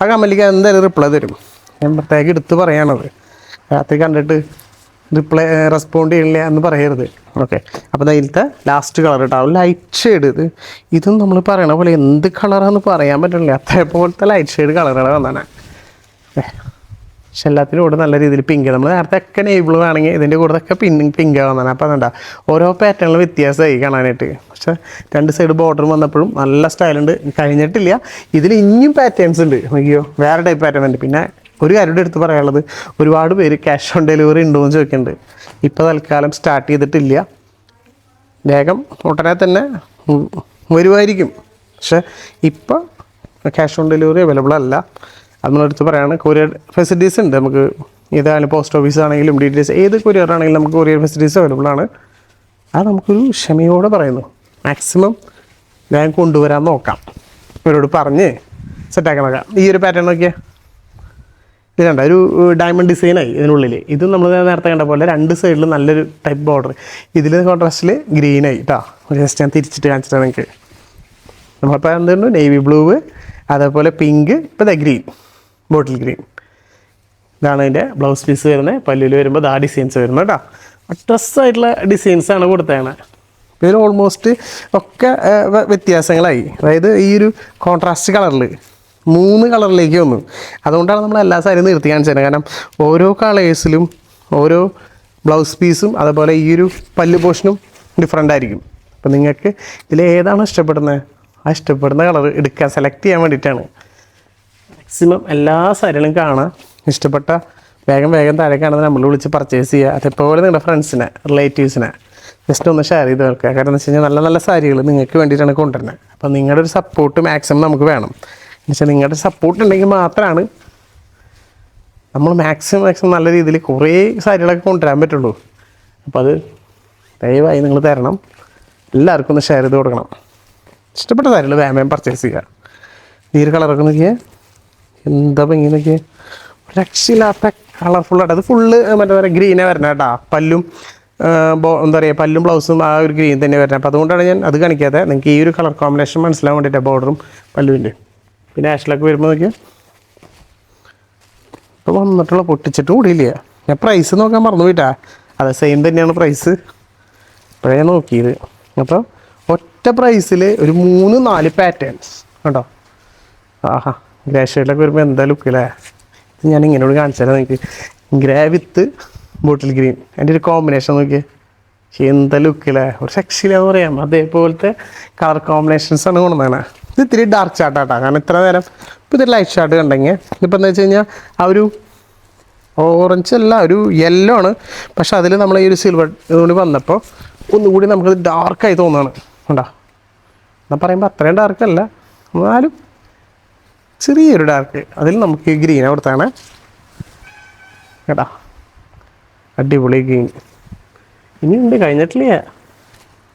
ആ കമന്റിലേക്ക് എന്തായാലും റിപ്ലൈ തരും. ഞാൻ പ്രത്യേകം എടുത്ത് പറയാണത്. രാത്രി കണ്ടിട്ട് റിപ്ലൈ റെസ്പോണ്ട് ചെയ്യണില്ല എന്ന് പറയരുത്. ഓക്കെ അപ്പോൾ അതിലത്തെ ലാസ്റ്റ് കളർ ഉണ്ടാവും ലൈറ്റ് ഷെയ്ഡ് ഇത്. ഇതും നമ്മൾ പറയണ പോലെ എന്ത് കളറാണെന്ന് പറയാൻ പറ്റില്ല അതേപോലത്തെ ലൈറ്റ് ഷെയ്ഡ് കളറുകൾ വന്നാണ് പക്ഷെ എല്ലാത്തിനും കൂടെ നല്ല രീതിയിൽ പിങ്ക് നമ്മൾ നേരത്തെ ഒക്കെ നേബിൾ വേണമെങ്കിൽ ഇതിന്റെ കൂടെ ഒക്കെ പിങ്ക് വന്നാണ് അപ്പോൾ അതുകൊണ്ടാ ഓരോ പാറ്റേണിൽ വ്യത്യാസമായി കാണാനായിട്ട്. പക്ഷേ രണ്ട് സൈഡ് ബോർഡർ വന്നപ്പോഴും നല്ല സ്റ്റൈലുണ്ട് കഴിഞ്ഞിട്ടില്ല. ഇതിൽ ഇനിയും പാറ്റേൺസ് ഉണ്ട്. നോക്കിയോ? വേറെ ടൈപ്പ് പാറ്റേൺ ഉണ്ട്. പിന്നെ ഒരു കാര്യം എടുത്ത് പറയാനുള്ളത്. ഒരുപാട് പേര് ക്യാഷ് ഓൺ ഡെലിവറി ഉണ്ടോ എന്ന് ചോദിക്കുന്നുണ്ട്. ഇപ്പോൾ തൽക്കാലം സ്റ്റാർട്ട് ചെയ്തിട്ടില്ല. വേഗം ഉടനെ തന്നെ വരുമായിരിക്കും. പക്ഷേ ഇപ്പോൾ ക്യാഷ് ഓൺ ഡെലിവറി അവൈലബിൾ അല്ല. അത് നമ്മളെടുത്ത് പറയാണ്. കൊറിയർ ഫെസിലിറ്റീസ് ഉണ്ട്. നമുക്ക് ഏതായാലും പോസ്റ്റ് ഓഫീസ് ആണെങ്കിലും ഡീറ്റെയിൽസ് ഏത് കൊറിയർ ആണെങ്കിലും നമുക്ക് കൊറിയർ ഫെസിലിറ്റീസ് അവൈലബിൾ ആണ്. അത് നമുക്കൊരു ക്ഷമയോടെ പറയുന്നു. മാക്സിമം ഞാൻ കൊണ്ടുവരാൻ നോക്കാം. ഇവരോട് പറഞ്ഞ് സെറ്റാക്കാൻ നോക്കാം. ഈ ഒരു പാറ്റേൺ നോക്കിയാൽ ഇത് കണ്ട? ഒരു ഡയമണ്ട് ഡിസൈനായി ഇതിനുള്ളിൽ ഇത് നമ്മൾ നേരത്തെ കണ്ട പോലെ രണ്ട് സൈഡിൽ നല്ലൊരു ടൈപ്പ് ബോർഡർ ഇതിൽ കോൺട്രാസ്റ്റിൽ ഗ്രീനായി കേട്ടോ ജസ്റ്റ് ഞാൻ തിരിച്ചിട്ട് കാണിച്ചിട്ടാണ് നിങ്ങൾക്ക് നമ്മളിപ്പോൾ എന്തുണ്ട്? നേവി ബ്ലൂ അതേപോലെ പിങ്ക് ഇപ്പോൾ ഗ്രീൻ ബോട്ടിൽ ഗ്രീൻ. ഇതാണ് അതിന്റെ ബ്ലൗസ് പീസ് വരുന്നത്. പല്ലിൽ വരുമ്പോൾ ആ ഡിസൈൻസ് വരുന്നത് കേട്ടോ. ഡ്രസ്സായിട്ടുള്ള ഡിസൈൻസാണ് കൊടുത്തേണ ഇതിൽ ഓൾമോസ്റ്റ് ഒക്കെ വ്യത്യാസങ്ങളായി. അതായത് ഈ ഒരു കോൺട്രാസ്റ്റ് കളറിൽ മൂന്ന് കളറിലേക്ക് വന്നു. അതുകൊണ്ടാണ് നമ്മൾ എല്ലാ സാരിയും നിർത്തി കാണിച്ചത് കാരണം ഓരോ കളേഴ്സിലും ഓരോ ബ്ലൗസ് പീസും അതുപോലെ ഈ ഒരു പല്ല് പോഷനും ഡിഫറെന്റ് ആയിരിക്കും. അപ്പം നിങ്ങൾക്ക് ഇതിൽ ഏതാണ് ഇഷ്ടപ്പെടുന്നത്? ആ ഇഷ്ടപ്പെടുന്ന കളർ എടുക്കാൻ സെലക്ട് ചെയ്യാൻ വേണ്ടിയിട്ടാണ്. മാക്സിമം എല്ലാ സാരികളും കാണാം. ഇഷ്ടപ്പെട്ട വേഗം വേഗം താഴെ കാണുന്ന നമ്മൾ വിളിച്ച് പർച്ചേസ് ചെയ്യുക. അതേപോലെ നിങ്ങളുടെ ഫ്രണ്ട്സിനെ റിലേറ്റീവ്സിനെ ജസ്റ്റ് ഒന്ന് ഷെയർ ചെയ്ത് വെക്കുക. കാരണം എന്ന് വെച്ച് കഴിഞ്ഞാൽ നല്ല നല്ല സാരികൾ നിങ്ങൾക്ക് വേണ്ടിയിട്ടാണ് കൊണ്ടുവരുന്നത്. അപ്പോൾ നിങ്ങളുടെ ഒരു സപ്പോർട്ട് മാക്സിമം നമുക്ക് വേണം. എന്ന് വെച്ചാൽ നിങ്ങളുടെ സപ്പോർട്ട് ഉണ്ടെങ്കിൽ മാത്രമാണ് നമ്മൾ മാക്സിമം മാക്സിമം നല്ല രീതിയിൽ കുറേ സാരികളൊക്കെ കൊണ്ടുവരാൻ പറ്റുള്ളൂ. അപ്പോൾ അത് ദയവായി നിങ്ങൾ തരണം. എല്ലാവർക്കും ഒന്ന് ഷെയർ ചെയ്ത് കൊടുക്കണം. ഇഷ്ടപ്പെട്ട സാരികൾ വേമയം പർച്ചേസ് ചെയ്യുക. നീര് കളറൊക്കെ നോക്കിയേ. എന്താ ഇങ്ങനെയൊക്കെ? രക്ഷയില്ലാത്ത കളർഫുള്ളായിട്ട് അത് ഫുള്ള് മറ്റേ പറയുക ഗ്രീനേ വരണം കേട്ടോ പല്ലും എന്താ പറയുക പല്ലും ബ്ലൗസും ആ ഒരു ഗ്രീൻ തന്നെ വരണം. അപ്പോൾ അതുകൊണ്ടാണ് ഞാൻ അത് കാണിക്കാതെ നിങ്ങൾക്ക് ഈ ഒരു കളർ കോമ്പിനേഷൻ മനസ്സിലാൻ വേണ്ടിയിട്ട് ബോർഡറും പല്ലുവിന്റെ പിന്നെ ആഷിലൊക്കെ വരുമ്പോൾ നോക്കിയാൽ ഇപ്പോൾ വന്നിട്ടുള്ള പൊട്ടിച്ചിട്ട് കൂടിയില്ല. ഞാൻ പ്രൈസ് നോക്കാൻ മറന്നു പോയിട്ടാ. അതെ സെയിം തന്നെയാണ് പ്രൈസ് ഇപ്പോഴേ നോക്കിയത്. അപ്പോൾ ഒറ്റ പ്രൈസിൽ ഒരു മൂന്ന് നാല് പാറ്റേൺസ് കണ്ടോ? ആഹാ. ഗ്രേ വരുമ്പോൾ എന്താ ലുക്ക് അല്ലേ ഇത് ഞാൻ ഇങ്ങനോട് കാണിച്ചാലോ നിങ്ങൾക്ക് ഗ്രേ വിത്ത് ബോട്ടിൽ ഗ്രീൻ അതിന്റെ ഒരു കോമ്പിനേഷൻ നോക്കിയേ. എന്താ ലുക്ക് അല്ലേ ഒരു സെക്സിലാന്ന് പറയാം. അതേപോലത്തെ കളർ കോമ്പിനേഷൻസ് ആണ് കൊണ്ടുവന്നത് ഇത് ഇത്തിരി ഡാർക്ക് ചാർട്ടാട്ടാ കാരണം ഇത്ര നേരം ഇപ്പോൾ ഇത് ലൈറ്റ് ചാർട്ട് കണ്ടെങ്കിൽ ഇതിപ്പോൾ എന്താ വെച്ച് കഴിഞ്ഞാൽ ആ ഒരു ഓറഞ്ച് അല്ല ഒരു യെല്ലോ ആണ്. പക്ഷെ അതിൽ നമ്മൾ ഈ ഒരു സിൽവർ ഇതുകൊണ്ട് വന്നപ്പോൾ ഒന്നുകൂടി നമുക്കത് ഡാർക്കായി തോന്നുകയാണ് കണ്ടോ? എന്നാൽ പറയുമ്പോൾ അത്രയും ഡാർക്കല്ല എന്നാലും ചെറിയൊരു ഡാർക്ക് അതിൽ നമുക്ക് ഗ്രീൻ അവിടുത്താണ് കേട്ടാ? അടിപൊളി ഗ്രീൻ ഇനിയുണ്ട് കഴിഞ്ഞിട്ടില്ല.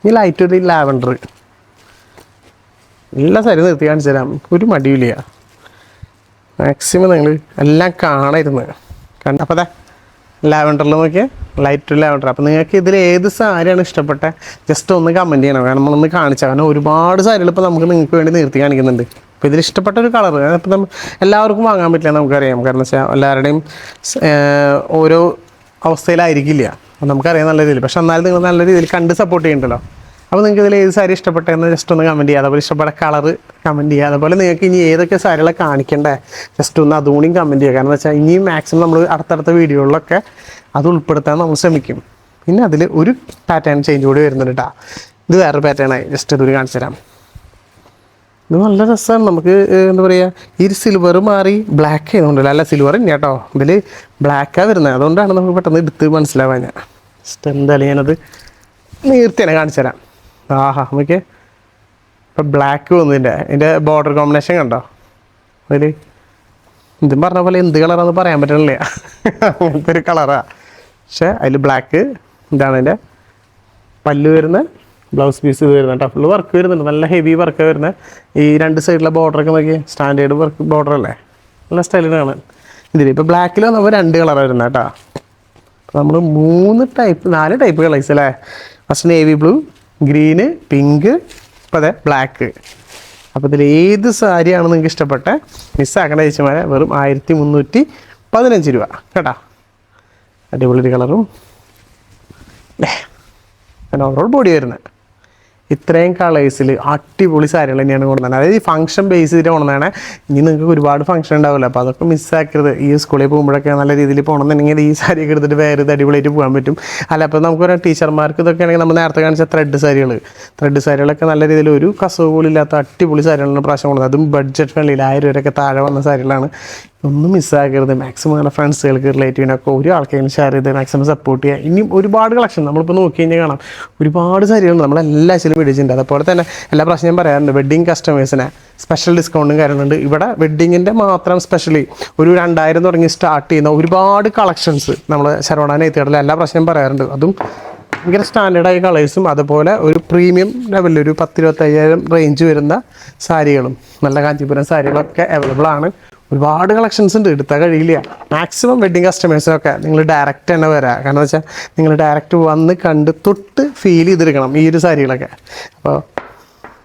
ഇനി ലൈറ്റ് ഒരു ലാവൻഡർ എല്ലാ സാരി നിർത്തി കാണിച്ചു തരാം. ഒരു മടിയില്ല മാക്സിമം നിങ്ങൾ എല്ലാം കാണായിരുന്നു കണ്ട അപ്പോൾ ലാവൻഡറിൽ നോക്കിയാൽ ലൈറ്റ് ലാവൻഡർ അപ്പോൾ നിങ്ങൾക്ക് ഇതിൽ ഏത് സാരിയാണ് ഇഷ്ടപ്പെട്ട ജസ്റ്റ് ഒന്ന് കമന്റ് ചെയ്യണം. കാരണം നമ്മളൊന്ന് കാണിച്ചാൽ കാരണം ഒരുപാട് സാരികൾ ഇപ്പോൾ നമുക്ക് നിങ്ങൾക്ക് വേണ്ടി നിർത്തി കാണിക്കുന്നുണ്ട്. അപ്പോൾ ഇതിൽ ഇഷ്ടപ്പെട്ട ഒരു കളർ ഇപ്പോൾ നമ്മൾ എല്ലാവർക്കും വാങ്ങാൻ പറ്റില്ല നമുക്കറിയാം. കാരണം വെച്ചാൽ എല്ലാവരുടെയും ഓരോ അവസ്ഥയിലായിരിക്കില്ല. അപ്പം നമുക്കറിയാം നല്ല രീതിയിൽ. പക്ഷെ എന്നാലും നിങ്ങൾ നല്ല രീതിയിൽ കണ്ട് സപ്പോർട്ട് ചെയ്യുന്നുണ്ടല്ലോ അപ്പോൾ നിങ്ങൾക്ക് ഇതിൽ ഏത് സാരി ഇഷ്ടപ്പെട്ടതെന്ന് ജസ്റ്റ് ഒന്ന് കമന്റ് ചെയ്യുക അതുപോലെ ഇഷ്ടപ്പെട്ട കളർ കമന്റ് ചെയ്യുക അതുപോലെ നിങ്ങൾക്ക് ഇനി ഏതൊക്കെ സാരികളെ കാണിക്കേണ്ടേ ജസ്റ്റ് ഒന്ന് അതുകൂടിയും കമന്റ് ചെയ്യുക കാരണം വെച്ചാൽ ഇനിയും മാക്സിമം നമ്മൾ അടുത്തടുത്ത വീഡിയോകളിലൊക്കെ അത് ഉൾപ്പെടുത്താൻ നമ്മൾ ശ്രമിക്കും. പിന്നെ അതിൽ ഒരു പാറ്റേൺ ചേഞ്ച് കൂടി വരുന്നുണ്ട് കേട്ടോ ഇത് വേറെ പാറ്റേണായി ജസ്റ്റ് ഇതൊരു കാണിച്ചു തരാം. ഇത് നല്ല രസമാണ്. നമുക്ക് എന്താ പറയുക ഈ സിൽവർ മാറി ബ്ലാക്ക് ആയതുകൊണ്ടല്ല? അല്ല സിൽവർ തന്നെ കേട്ടോ ഇതിൽ ബ്ലാക്കാണ് വരുന്നത്. അതുകൊണ്ടാണ് നമുക്ക് പെട്ടെന്ന് എടുത്ത് മനസ്സിലാവാൻ ഞാൻ. ജസ്റ്റ് എന്തായാലും ഞാനത് നീർത്തി തന്നെ കാണിച്ചു തരാം. ആഹാ നമുക്ക് ഇപ്പം ബ്ലാക്ക് വന്നതിന്റെ ഇതിന്റെ ബോർഡർ കോമ്പിനേഷൻ കണ്ടോ? അതിൽ ഇതും പറഞ്ഞ പോലെ എന്ത് കളറാണെന്ന് പറയാൻ പറ്റണില്ല. അങ്ങനത്തെ ഒരു കളറാണ് പക്ഷേ അതിൽ ബ്ലാക്ക് ഇതാണ് അതിന്റെ പല്ല് വരുന്ന ബ്ലൗസ് പീസ് ഇത് വരുന്നത് കേട്ടോ ഫുള്ള് വർക്ക് വരുന്നുണ്ട്. നല്ല ഹെവി വർക്ക് വരുന്നത് ഈ രണ്ട് സൈഡിലെ ബോർഡറൊക്കെ നോക്കി സ്റ്റാൻഡേർഡ് വർക്ക് ബോർഡർ അല്ലേ? നല്ല സ്റ്റൈലിനാണ് ഇതിൽ ഇപ്പോൾ ബ്ലാക്കിൽ വന്നപ്പോൾ രണ്ട് കളർ വരുന്നത് കേട്ടോ നമ്മൾ മൂന്ന് ടൈപ്പ് നാല് ടൈപ്പ് കളേഴ്സ് അല്ലേ? First navy blue green pink ഇപ്പോൾ അതെ ബ്ലാക്ക് അപ്പോൾ ഇതിൽ ഏത് സാരിയാണ് നിങ്ങൾക്ക് ഇഷ്ടപ്പെട്ട? മിസ്സാക്കേണ്ട ചേച്ചിമാരെ വെറും ആയിരത്തി മുന്നൂറ്റി പതിനഞ്ച് രൂപ. കേട്ടോ? അടിപൊളി കളറും ഓവറോൾ ബോഡി വരുന്നത് ഇത്രയും കളേഴ്സിൽ അടിപൊളി സാരികൾ തന്നെയാണ് കൊണ്ടുവന്നത്. അതായത് ഈ ഫംഗ്ഷൻ ബേസ് ചെയ്തിട്ട് കൊണ്ടുവന്നതാണ്. ഇനി നിങ്ങൾക്ക് ഒരുപാട് ഫംഗ്ഷൻ ഉണ്ടാവില്ല. അപ്പോൾ അതൊക്കെ മിസ്സാക്കരുത് ഈ സ്കൂളിൽ പോകുമ്പോഴൊക്കെ നല്ല രീതിയിൽ പോകണമെന്നുണ്ടെങ്കിൽ ഈ സാരിയൊക്കെ എടുത്തിട്ട് വേറെ അടിപൊളിയായിട്ട് പോകാൻ പറ്റും. അല്ല അപ്പോൾ നമുക്ക് ടീച്ചർമാർക്ക് ഇതൊക്കെ ആണെങ്കിൽ നമ്മൾ നേരത്തെ കാണിച്ച ത്രെഡ് സാരികൾ ത്രെഡ് സാരികളൊക്കെ നല്ല രീതിയിൽ ഒരു കസവ് പോലും ഇല്ലാത്ത അടിപൊളി സാരികളാണ് പ്രാവശ്യം കൊണ്ടുവന്നത്. അതും ബഡ്ജറ്റ് ഫ്രണ്ട്ലിയിൽ ആയിരം രൂപയൊക്കെ താഴെ വന്ന സാരികളാണ്. ഒന്നും മിസ്സാക്കരുത്. മാക്സിമം അങ്ങനെ ഫ്രണ്ട്സുകൾക്ക് റിലേറ്റീവിനൊക്കെ ഒരു ആൾക്കെങ്കിലും ഷെയർ ചെയ്ത് മാക്സിമം സപ്പോർട്ട് ചെയ്യുക ഇനിയും ഒരുപാട് കളക്ഷൻ നമ്മളിപ്പോൾ നോക്കി കഴിഞ്ഞാൽ കാണാം. ഒരുപാട് സാരികളുണ്ട് നമ്മളെല്ലാ ആഴ്ചയിലും മേടിച്ചിട്ടുണ്ട്. അതുപോലെ തന്നെ എല്ലാ പ്രാവശ്യം ഞാൻ പറയാറുണ്ട് വെഡ്ഡിങ് കസ്റ്റമേഴ്സിന് സ്പെഷ്യൽ ഡിസ്കൗണ്ടും കാര്യങ്ങളുണ്ട്. ഇവിടെ വെഡ്ഡിങ്ങിന്റെ മാത്രം സ്പെഷ്യലി ഒരു രണ്ടായിരം തുടങ്ങി സ്റ്റാർട്ട് ചെയ്യുന്ന ഒരുപാട് കളക്ഷൻസ് നമ്മൾ ശരവണ എത്തിയിട്ടില്ല എല്ലാ പ്രാവശ്യം പറയാറുണ്ട്. അതും ഭയങ്കര സ്റ്റാൻഡേർഡായ കളേഴ്സും അതുപോലെ ഒരു പ്രീമിയം ലെവലിൽ ഒരു പത്തിരുപത്തയ്യായിരം റേഞ്ച് വരുന്ന സാരികളും നല്ല കാഞ്ചീപുരം സാരികളൊക്കെ അവൈലബിൾ ആണ്. ഒരുപാട് കളക്ഷൻസ് ഉണ്ട് എടുത്താൽ കഴിയില്ല. മാക്സിമം വെഡ്ഡിങ് കസ്റ്റമേഴ്സിനൊക്കെ നിങ്ങൾ ഡയറക്റ്റ് തന്നെ വരാം. കാരണം വെച്ചാൽ നിങ്ങൾ ഡയറക്റ്റ് വന്ന് കണ്ട് തൊട്ട് ഫീൽ ചെയ്തെടുക്കണം ഈ ഒരു സാരികളൊക്കെ. അപ്പോൾ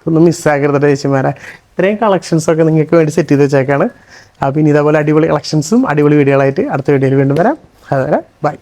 ഒന്നും മിസ്സാക്കരുത് ചേച്ചിമാരെ. ഇത്രയും കളക്ഷൻസൊക്കെ നിങ്ങൾക്ക് വേണ്ടി സെറ്റ് ചെയ്ത് വെച്ചേക്കാണ്. അപ്പോൾ ഇനി ഇതേപോലെ അടിപൊളി കളക്ഷൻസും അടിപൊളി വീഡിയോകളായിട്ട് അടുത്ത വീഡിയോയിൽ വീണ്ടും വരാം. അതുവരെ ബൈ